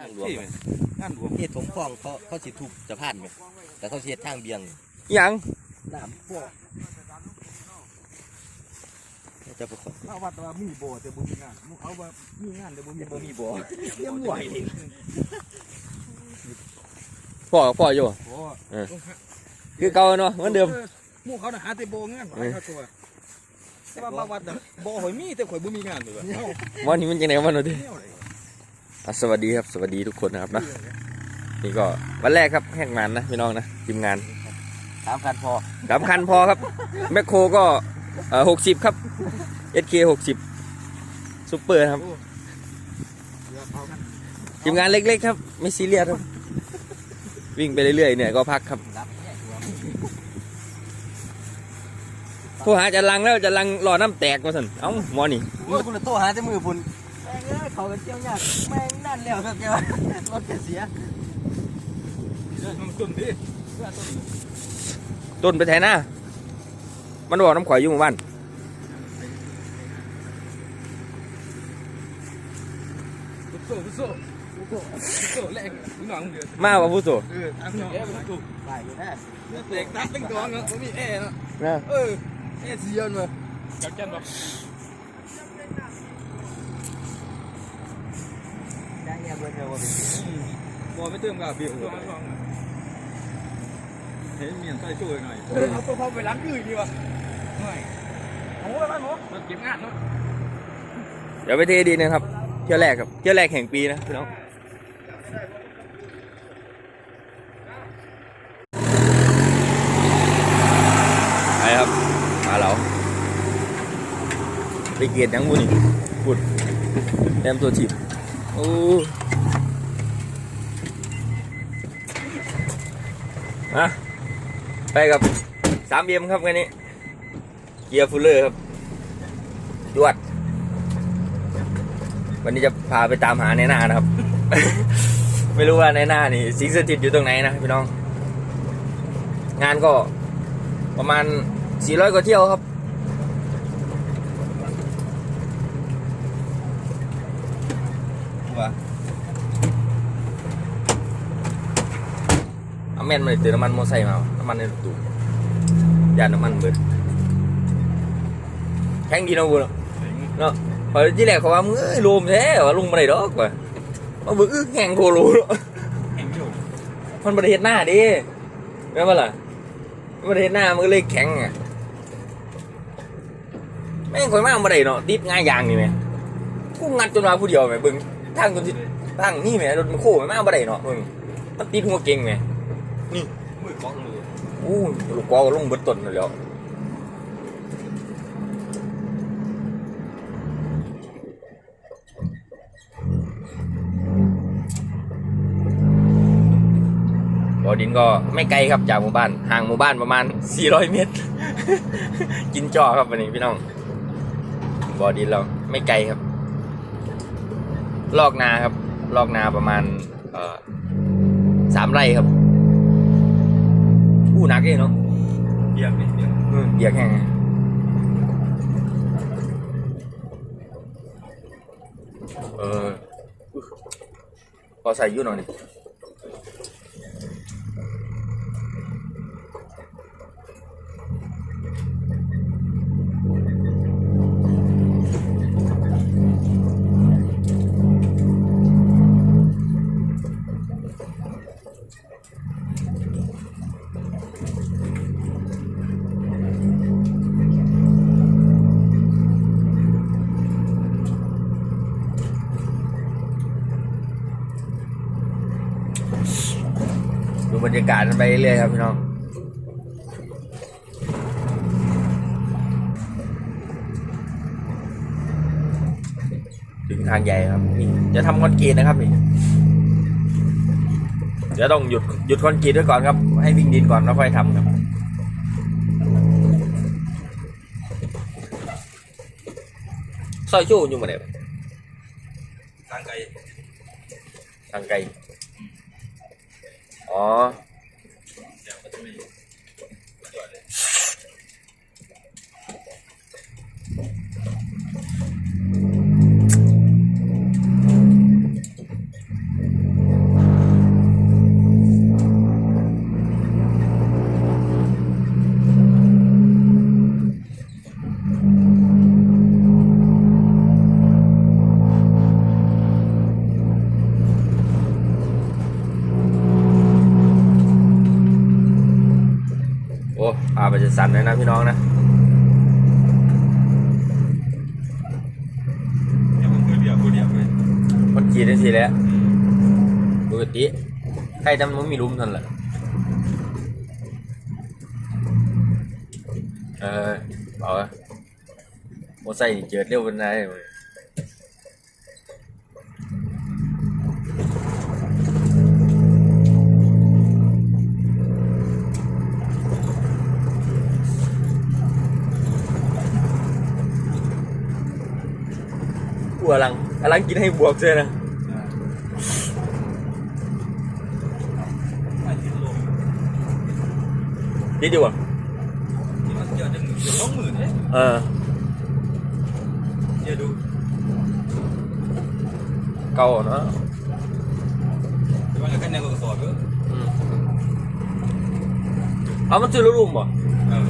ทางหลวงที่ไหมงานหลวงเฮ็ดถมคลองเขาเขาสิทุบสะพานไหมแต่เขาสิเฮ็ดทางเบี่ยงหยังน้ำพวกจะประกอบเอาวัดว่ามีบ่แต่บ่มีงานเอาว่ามีงานแต่บ่มีบ่มีบ่ยังไหวนี่พ่อพ่ออยู่โอ้คือเก่าเนาะเหมือนเดิมหมู่เขาน่ะหาแต่บ่งานหลายครับตัวแต่ว่ามาวัดน่ะบ่ข่อยมีแต่ข่อยบ่มีงานเลยว่ะเอ้าวันนี้มันยังไงวันนี้แนวไหนอะ สวัสดีครับสวัสดีทุกคนนะครับนะนี่ก็วันแรกครับแข่งงานนะพี่น้องนะทีมงานสามคันพอสามคันพอครับแมคโครก็เอ่อหกสิบครับ SK หกสิบซูเปอร์ครับเดี๋ยวเอากันทีมงานเล็กๆครับ ไม่ซีเรียสครับ วิ่งไปเรื่อยๆเนี่ยก็พักครับรับแน่ตัวโทรหาจะลังแล้วจะลังรอน้ำแตกมาสันเอ้าหมอนี่โอ้ยคุณโตหาแต่มือพุ่นแม่ง เอ้ยเขากันเที่ยวยากแม่งนั่นแล้วครับแกว่ารถแกเสียเดี๋ยวมันต้นดิเพื่อต้นต้นไปแทนหน้ามันบอกน้ำข่อยอยู่หมู่บ้านฟุตโซ่ฟุตโซ่ฟุตโซ่ฟุตโซ่แรงพี่น้องเดือดมาว่าผู้โตเออทางพี่น้องฟุตโซ่ไปอยู่แน่เด็กตัดตั้งตัวเนาะบ่มีแอร์เนาะนะเออแอร์เสียนมาจักจันบ่ได้ เงี้ยเบอร์เธอว่าเป็นบ่ไม่เติมกับเบียร์เห็นเมียนใส่ช่วยหน่อยเออเอาตัวเขาไปล้างอื่นดีกว่าไม่โอ้ยมันหมดมันเก็บงานเนาะเดี๋ยวไปเทดีนะครับเที่ยวแรกครับเที่ยวแรกแห่งปีนะพี่น้องไปครับมาเราไปเกียรติยังบุนี่ปุดแต้มตัวจีบ อ้อะไปกับสามเบียมครับกันนี้ เกียร์ฟูลเลอร์ครับจวด วันนี้จะพาไปตามหาในหน้านะครับ ไม่รู้ว่าในหน้านี่สิงสถิตอยู่ตรงไหนนะพี่น้อง งานก็ประมาณ 400 กว่าเที่ยวครับ ว่าเอา แม่นมาเลยเติมน้ำมันมอไซค์มา น้ำมันในรถตู้ยานน้ำมันเบิดแข่งดีเนาะบุญเนาะพอที่แรกเขาว่ามึงเอ้ยโลมแท้ว่าลุงมาไหนดอกว่ะมาเบิกอึ้งแข่งโคโลเนาะแห่งอยู่มันประเทศหน้าดิแม่นบ่ล่ะมันประเทศหน้ามันก็เลยแข็งอะแม่งข่อยมากมาได้เนาะติดง่ายอย่างนี่แม่กูงัดจนมาผู้เดียวแม่เบิ่งทางจนที่ทางนี่แม่รถมันโค้งมากมาได้เนาะมึงมันติดหัวเก่งแม่ มือก้องมืออู้ลูกกอก็ลงเบิดต้นนั่นแหล้วบ่อดินก็ไม่ไกลครับจากหมู่บ้าน ห่างหมู่บ้านประมาณ 400 เมตร กินจอครับวันนี้พี่น้อง บ่อดินเราไม่ไกลครับ ลอกนาครับ ลอกนาประมาณเอ่อสามไร่ครับ อู้หนักเลยเนาะเบียร์นี่เบียร์อืมเบียกแห้งเออพอใส่อยุ่หน่อยนี่ บรรยากาศกันไปเรื่อยๆครับพี่น้องถึงทางใหญ่ครับนี่จะทำคอนกรีตนะครับนี่เดี๋ยวต้องหยุดหยุดคอนกรีตไว้ก่อนครับ ให้วิ่งดินก่อนแล้วค่อยทำครับซอยชู่อยู่มาเนี่ยทางไกลทางไกล อ๋ สั่นเลยนะพี่น้องนะเนี่ยมันคือเดียวคือเดียวเลยมันขีดได้สิแหล้วปกติใครจำมันมีหลุมเท่านั้นแหละเออเอาอะโมไซค์นี่เจิดเร็วเป็นไง บัวลังอลังกินให้บวกเลยนะไม่ติดลมนี่ดีกว่าที่มันเจอจะหมื่นจะสองหมื่นเลยเออเดี๋ยวดู เก่าเนาะเดี๋ยวมันจะกันยังกสอบเยอะอืมเอามันซื้อรถรุ่มป่ะเออ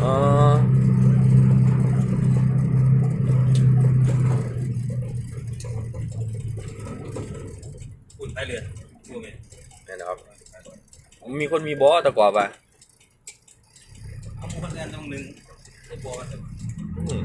เอออุ่นใต้เรือดูไหม นี่นะครับ มีคนมีบอสตะกว่าป่ะเอาหมูพันแดนตรงหนึ่งไอ้บัวมันจะอืม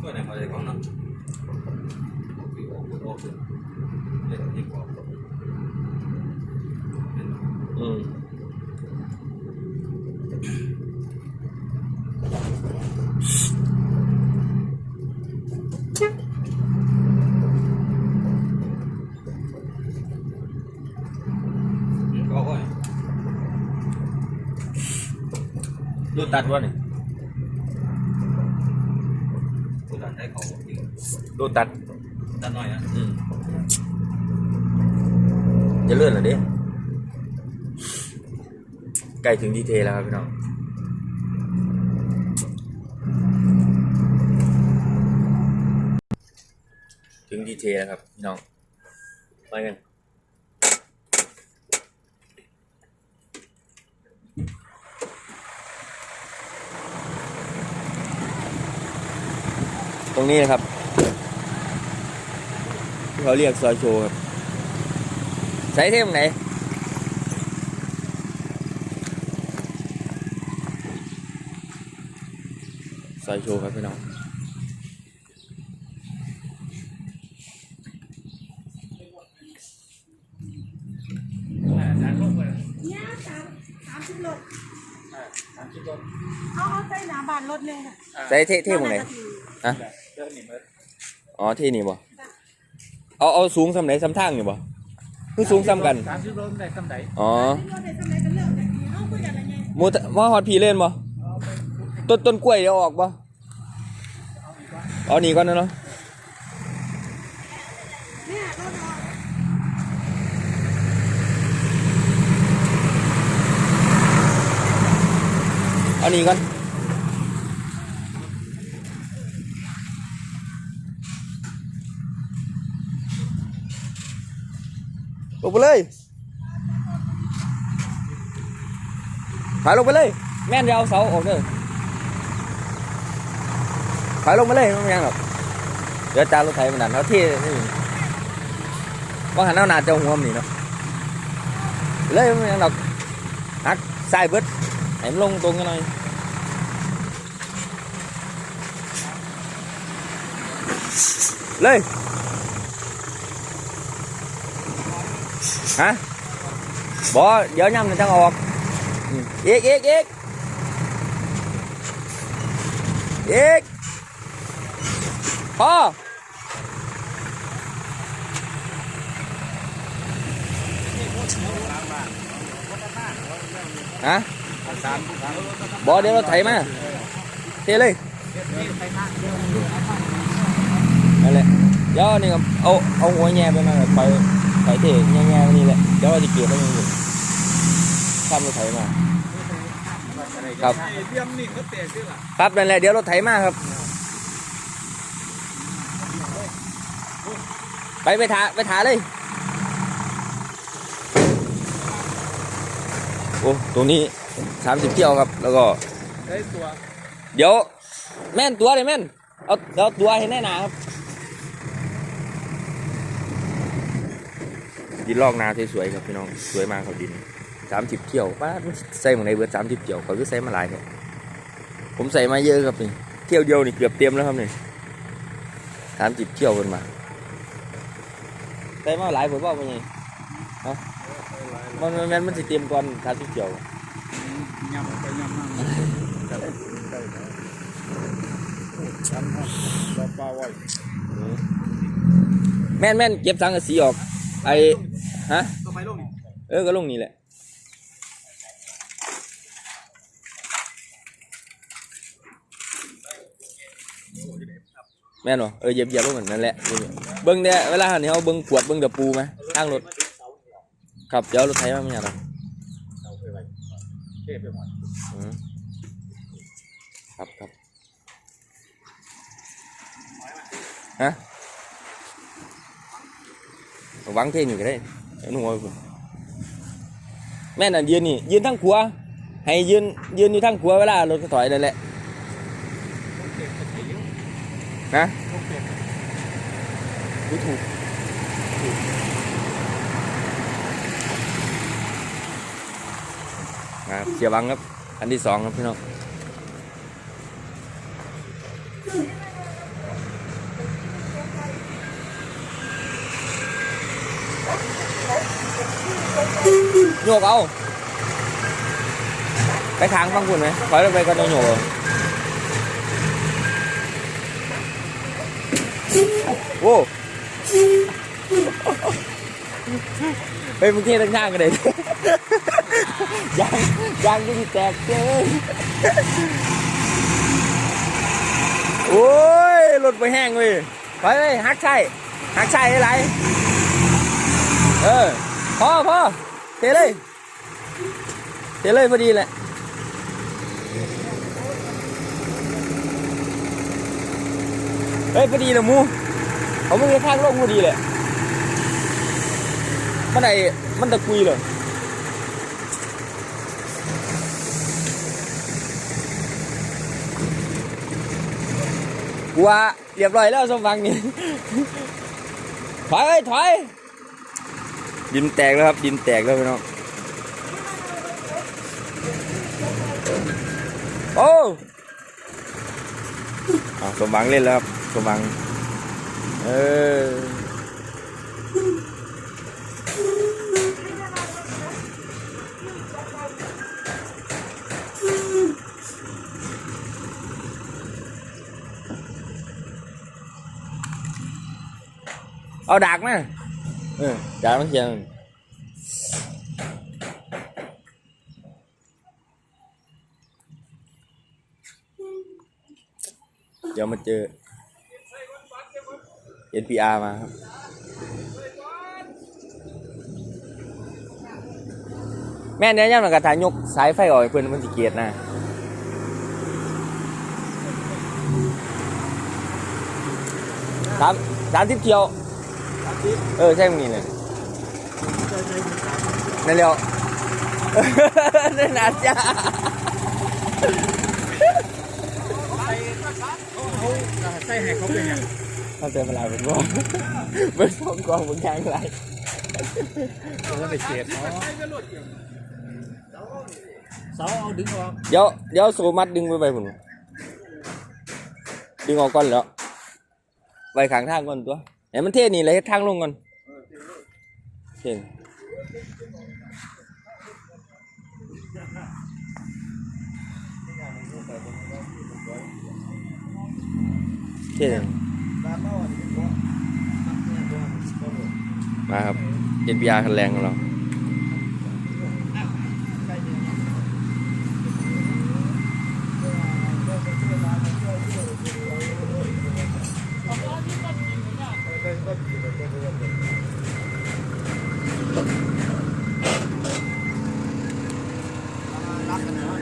ช่วยหน่อยเขาจะของเนาะเล่นที่บอก อืมก็ว่าดูตัดวะนี่กูตัดให้เขา ใกล้ถึงดีเทลแล้วครับพี่น้องถึงดีเทลแล้วครับพี่น้องมากันตรงนี้นะครับที่เขาเรียกซอยโชว์ครับใช้เท่ตรงไหน ซอยโชว์ครับพี่น้องเนี่ยสามสามสิบโลเอาเอาใส่หนาบานรถเลยค่ะใช้เท่เท่ตรงไหนฮะเดินหนีมาอ๋อเท่นี่บ่เอาเอาสูงสำไหนสำทางนี่บ่คือสูงซ้ำกันสามสิบโลได้กำไรอ๋อรถเด็ดทำไมกันเลิกแต่ทีเอาคุยกันอะไรไงมูตมาฮอดพีเล่นบ่ ต้นต้นกล้วยเดี๋ยวออกบ่เอาหนีก่อนนะเนาะเอาหนีก่อนลงไปเลยถอยลงไปเลย แม่นจะเอาเสาออกเด้อ ถอยลงไปเลยไม่เป็นหยังหรอกเดี๋ยวจารถไถมันดันเขาท่นี่ว่าหันเอาหนาเจ้าหัวมันนี่เนาะเลยไม่เป็นหยังหรอกหักสายเบิดให้มันลงตรงกันหน่อยเลยฮะบอเดี๋ยวย่ำมันจะออกอีกอีกอีกอีก พอฮะบอเดี๋ยวเราไถมาเทเลยนั่นแหละเดี๋ยวนี่ครับเอาเอาหัวแง่ไปมาไปไปเทแง่แง่ๆไปนี่แหละเดี๋ยวเราจะเกี่ยวไปยังอยู่ข้ามรถไถมา ครับเยี่ยมนี่เขาเตะขึ้นล่ะครับนั่นแหละเดี๋ยวรถไถมาครับ ไปไปถาไปถาเลย โอ้ตรงนี้สามสิบเที่ยวครับแล้วก็ ได้ตัวเดี๋ยว แม่นตัวเลยแม่น เอาเอาตัวให้แน่หนาครับดินลอกนาสวยๆครับพี่น้องสวยมากครับดินสามสิบเที่ยวป้าดใส่หมดในเบิร์ดสามสิบเที่ยวเขาก็ใส่มาหลายเนี่ยผมใส่มาเยอะครับนี่เที่ยวเดียวนี่เกือบเต็มแล้วครับนี่สามสิบเที่ยวกันมาใส่มาหลายผมบอกว่าไงฮะมันมันมันมันสิเตรียมก่อนทาสีเขียวยำไปยำมาได้ได้ทำให้ปลาไว้แม่นแม่นเก็บสังกะสีออกไอฮะก็ไปลงนี่เออก็ลงนี่แหละ ม่นบ่เออเหยียบเหยียบลงเหมือนนั่นแหละเบิ้งเนี่ยเวลาหันเขาเบิ้งขวดเบิ้งตะปูไหมข้างรถครับเดี๋ยวรถไถมาไม่ยากหรอกเอาไปไว้เก็บไปหมดอืมครับครับฮะวางเท่นี่ก็ได้เอานุ่มเอาไปพุ่นแม่น่ะยืนนี่ยืนทั้งขัวให้ยืนยืนอยู่ทั้งขัวเวลารถก็ถอยนั่นแหละ นะดูถูกครับเสียบังครับ อันที่สองครับพี่น้องโยกเอา ไปทางฟังคุณไหมขอไปก็ต้องโยกเอา โอ้เฮ้ยมึงเที่ยวทั้งทางกันเลยยางยางยังแตกเจ้ยโอ้ยรถไปแห้งเว้ยไปเลยหักใช่หักใช่อะไรเออพ่อพ่อเทเลยเทเลยพอดีแหละ เฮ้ยพอดีเลยมูเขาไม่ได้ข้างลงพอดีเลยมันไอมันตะกุยเลยว่าเรียบร้อยแล้วสมฟังนี่ถอยเอ้ยถอยดินแตกแล้วครับ ดินแตกแล้วพี่น้องโอ้อสมหวังเล่นแล้วครับ สมหวังเออเอาดัก NPR มาครับแม่เนี่ยย่ำหนังกระถายกสายไฟออกให้เพื่อนมันสิเกียดนะสามสามสิบเที่ยว เออ ใช่มึงนี่เลยนั่นเร็วนั่นอาจจะ ใส่ให้เขาเป็นยัง เข้าใจเวลาเป็นว่าเป็นสองกองบนยางไรเราไปเก็บเนาะเสาเอาดึงออกเดี๋ยวเดี๋ยวโซมัดดึงไปไปผมดึงออกก่อนแล้วไปขางทางก่อนตัวเห็นมันเท่นี่เลยเฮ็ดทางลงก่อนเท่เท่ มาครับ NPR คันแรงของเรา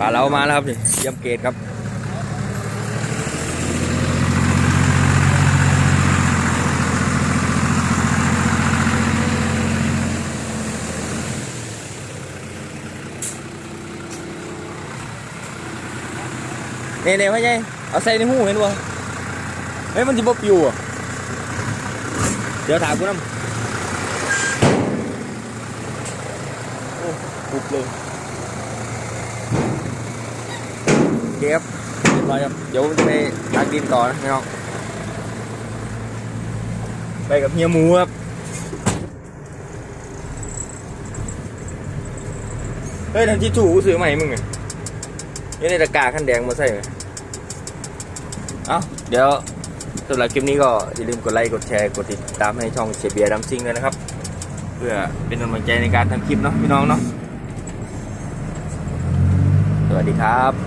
ป่าเรามาแล้วครับนี่เยี่ยมเกตครับ เน่เน่พ่อใหญ่เอาใส่ในหูเห็นบ่เฮ้ยมันจะบ่ปิวอะเดี๋ยวถามกูน้ำโอ้ปุบเลยเคครับเรียบร้อยครับเดี๋ยวผมจะไปตักดินต่อนะพี่น้องไปกับเฮียหมูครับเฮ้ยทันที่ถูกซื้อใหม่มึงไงยังในตะกร้าขั้นแดงมาใส่ไหม เอ้าเดี๋ยวสำหรับคลิปนี้ก็อย่าลืมกดไลค์กดแชร์กดติดตามให้ช่องเสียเบียร์ดัมซิงด้วยนะครับ เพื่อเป็นกำลังใจในการทำคลิปเนาะพี่น้องเนาะสวัสดีครับ